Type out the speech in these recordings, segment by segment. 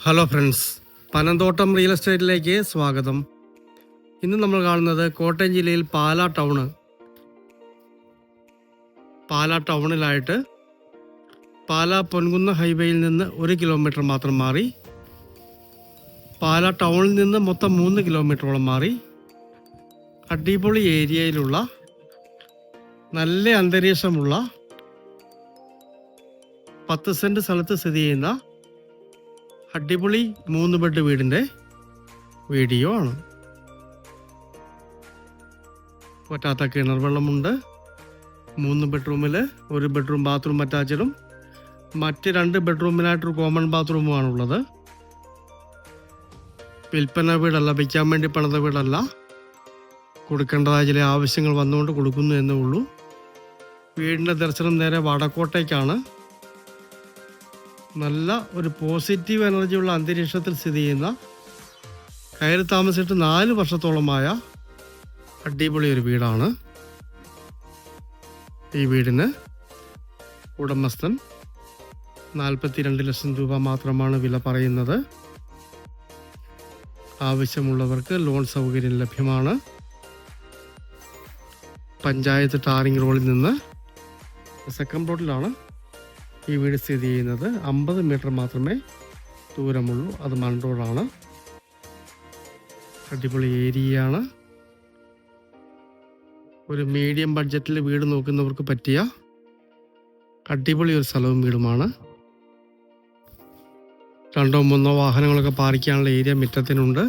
Hello friends Panamthottam real എസ്റ്റേറ്റിലേക്ക് സ്വാഗതം. ഇന്ന് നമ്മൾ കാണുന്നത് കോട്ടയം ജില്ലയിൽ പാലാ ടൗണ് പാലാ ടൗണിലായിട്ട് പാലാ പൊൻകുന്ന ഹൈവേയിൽ നിന്ന് ഒരു കിലോമീറ്റർ മാത്രം മാറി പാലാ ടൗണിൽ നിന്ന് മൊത്തം മൂന്ന് കിലോമീറ്ററോളം മാറി അടിപൊളി ഏരിയയിലുള്ള നല്ല അന്തരീക്ഷമുള്ള പത്ത് സെന്റ് സ്ഥലത്ത് സ്ഥിതി ചെയ്യുന്ന അടിപൊളി മൂന്ന് ബെഡ് വീടിന്റെ വീഡിയോ ആണ്. പറ്റാത്ത കിണർ വെള്ളമുണ്ട്. മൂന്ന് ബെഡ്റൂമിൽ ഒരു ബെഡ്റൂം ബാത്റൂം അറ്റാച്ചഡും മറ്റ് രണ്ട് ബെഡ്റൂമിനായിട്ടൊരു കോമൺ ബാത്റൂമുമാണുള്ളത്. വിൽപ്പന വീടല്ല വയ്ക്കാൻ വേണ്ടി പണിത വീടല്ല. കൊടുക്കേണ്ടതായ ചില ആവശ്യങ്ങൾ വന്നുകൊണ്ട് കൊടുക്കുന്നു എന്നേ ഉള്ളൂ. വീടിന്റെ ദർശനം നേരെ വടക്കോട്ടേക്കാണ് നല്ല ഒരു പോസിറ്റീവ് എനർജിയുള്ള അന്തരീക്ഷത്തിൽ സ്ഥിതി ചെയ്യുന്ന കയറി താമസിച്ചിട്ട് നാല് വർഷത്തോളമായ അടിപൊളി ഒരു വീടാണ്. ഈ വീടിന് ഉടമസ്ഥൻ നാൽപ്പത്തിരണ്ട് ലക്ഷം രൂപ മാത്രമാണ് വില പറയുന്നത്. ആവശ്യമുള്ളവർക്ക് ലോൺ സൗകര്യം ലഭ്യമാണ്. പഞ്ചായത്ത് ടാറിംഗ് റോഡിൽ നിന്ന് സെക്കൻഡ് റോഡിലാണ് ഈ വീട് സ്ഥിതി ചെയ്യുന്നത് അമ്പത് മീറ്റർ മാത്രമേ ദൂരമുള്ളൂ. അത് മൺ റോഡാണ് അടിപൊളി ഏരിയയാണ്. ഒരു മീഡിയം ബഡ്ജറ്റിൽ വീട് നോക്കുന്നവർക്ക് പറ്റിയ അടിപൊളി ഒരു സ്ഥലവും വീടുമാണ്. രണ്ടോ മൂന്നോ വാഹനങ്ങളൊക്കെ പാർക്കാനുള്ള ഏരിയ മുറ്റത്തിനുണ്ട്.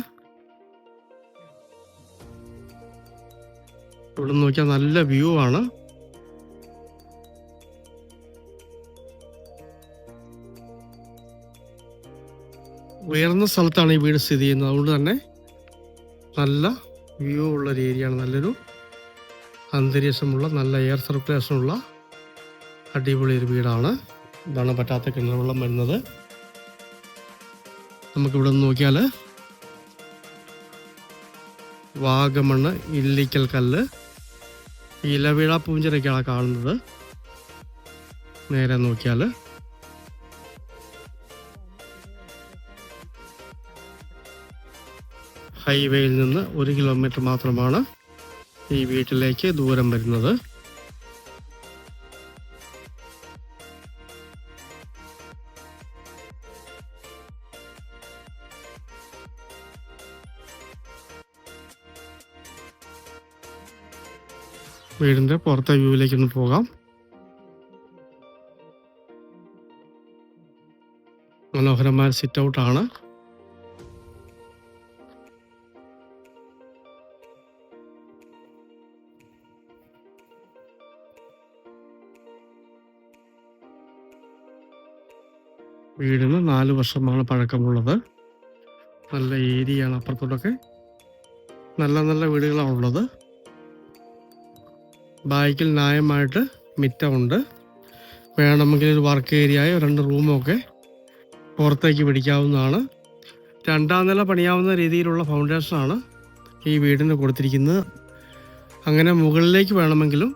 ഇവിടെ നോക്കിയാൽ നല്ല വ്യൂ ആണ്. ഉയർന്ന സ്ഥലത്താണ് ഈ വീട് സ്ഥിതി ചെയ്യുന്നത്. അതുകൊണ്ട് തന്നെ നല്ല വ്യൂ ഉള്ള ഒരു ഏരിയയാണ് നല്ലൊരു അന്തരീക്ഷമുള്ള നല്ല എയർ സർക്കുലേഷനുള്ള അടിപൊളി ഒരു വീടാണ്. ഇതാണ് പറ്റാത്ത കിണർ വെള്ളം വരുന്നത്. നമുക്കിവിടെ നിന്ന് നോക്കിയാൽ വാഗമണ്ണ് ഇല്ലിക്കൽ കല്ല് ഇലവിഴ പൂഞ്ചിരക്കാണ് കാണുന്നത്. നേരെ നോക്കിയാൽ ഹൈവേയിൽ നിന്ന് ഒരു കിലോമീറ്റർ മാത്രമാണ് ഈ വീട്ടിലേക്ക് ദൂരം വരുന്നത്. വീടിന്റെ പുറത്തെ വ്യൂവിലേക്ക് ഒന്ന് പോകാം. മനോഹരമായ സിറ്റ് ഔട്ട് വീടിന് നാല് വർഷമാണ് പഴക്കമുള്ളത്. നല്ല ഏരിയയാണ് അപ്പുറത്തോട്ടൊക്കെ. നല്ല നല്ല വീടുകളാണ് ഉള്ളത്. ബാക്കിൽ ന്യായമായിട്ട് മിറ്റമുണ്ട്. വേണമെങ്കിൽ ഒരു വർക്ക് ഏരിയയോ രണ്ട് റൂമൊക്കെ പുറത്തേക്ക് പിടിക്കാവുന്നതാണ്. രണ്ടാം നില പണിയാവുന്ന രീതിയിലുള്ള ഫൗണ്ടേഷനാണ് ഈ വീടിന് കൊടുത്തിരിക്കുന്നത്. അങ്ങനെ മുകളിലേക്ക് വേണമെങ്കിലും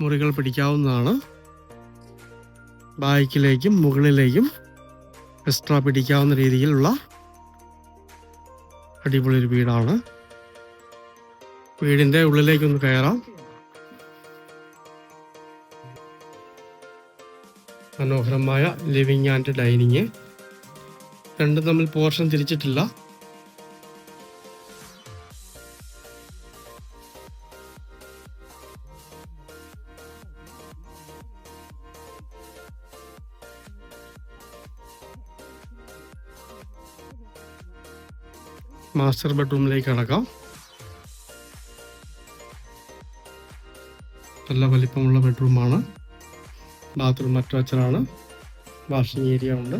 മുറികൾ പിടിക്കാവുന്നതാണ്. ബാക്കിലേക്കും മുകളിലേക്കും എക്സ്ട്രാ പിടിക്കാവുന്ന രീതിയിലുള്ള അടിപൊളി ഒരു വീടാണ്. വീടിന്റെ ഉള്ളിലേക്കൊന്ന് കയറാം. മനോഹരമായ ലിവിങ് ആൻഡ് ഡൈനിങ് രണ്ടും തമ്മിൽ പോർഷൻ തിരിച്ചിട്ടില്ല. മാസ്റ്റർ ബെഡ്റൂമിലേക്ക് കടക്കാം. നല്ല വലിപ്പമുള്ള ബെഡ്റൂമാണ്. ബാത്റൂം അറ്റാച്ചഡാണ്. വാഷിംഗ് ഏരിയ ഉണ്ട്.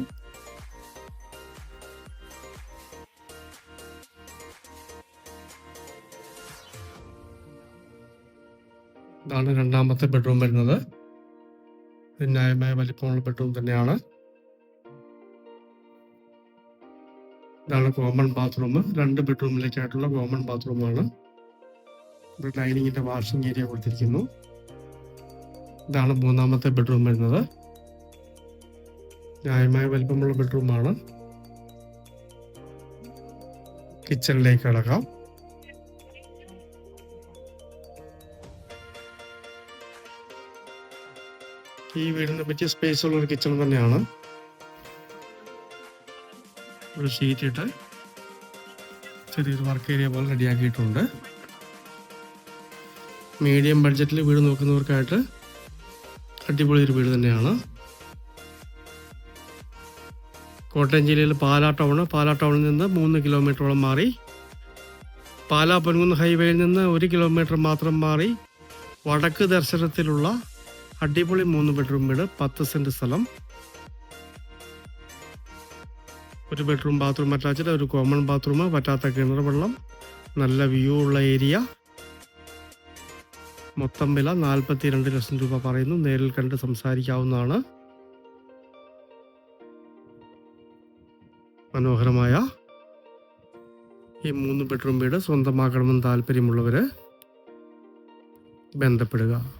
ഇതാണ് രണ്ടാമത്തെ ബെഡ്റൂം വരുന്നത്. ഇത് ന്യായമായ വലിപ്പമുള്ള ബെഡ്റൂം തന്നെയാണ്. ഇതാണ് കോമൺ ബാത്റൂം രണ്ട് ബെഡ്റൂമിലേക്കായിട്ടുള്ള കോമൺ ബാത്റൂമാണ് ഇവിടെ ഡൈനിങ്ങിന്റെ വാഷിംഗ് ഏരിയ കൊടുത്തിരിക്കുന്നു. ഇതാണ് മൂന്നാമത്തെ ബെഡ്റൂം വരുന്നത്. ന്യായമായ വലിപ്പമുള്ള ബെഡ്റൂമാണ് കിച്ചണിലേക്ക് കിടക്കാം. ഈ വീടിനെ പറ്റിയ സ്പേസ് ഉള്ള ഒരു കിച്ചൺ തന്നെയാണ്. ഒരു ഷീറ്റ് ഇട്ട് ചെറിയൊരു വർക്ക് ഏരിയ പോലെ റെഡിയാക്കിയിട്ടുണ്ട്. മീഡിയം ബഡ്ജറ്റിൽ വീട് നോക്കുന്നവർക്കായിട്ട് അടിപൊളി ഒരു വീട് തന്നെയാണ്. കോട്ടയം ജില്ലയിൽ പാലാ ടൗൺ പാലാ ടൗണിൽ നിന്ന് മൂന്ന് കിലോമീറ്ററോളം മാറി പാലാ പൊൻകുന്ന് ഹൈവേയിൽ നിന്ന് ഒരു കിലോമീറ്റർ മാത്രം മാറി വടക്ക് ദർശനത്തിലുള്ള അടിപൊളി മൂന്ന് ബെഡ്റൂം വീട് പത്ത് സെന്റ് സ്ഥലം. ഒരു ബെഡ്റൂം ബാത്റൂം അറ്റാച്ച്ഡ് ഒരു കോമൺ ബാത്റൂം പറ്റാത്ത കിണർ വെള്ളം നല്ല വ്യൂ ഉള്ള ഏരിയ മൊത്തം വില നാൽപ്പത്തി രണ്ട് ലക്ഷം രൂപ പറയുന്നു. നേരിൽ കണ്ട് സംസാരിക്കാവുന്നതാണ്. മനോഹരമായ ഈ മൂന്ന് ബെഡ്റൂം വീട് സ്വന്തമാക്കണമെന്ന് താല്പര്യമുള്ളവര് ബന്ധപ്പെടുക.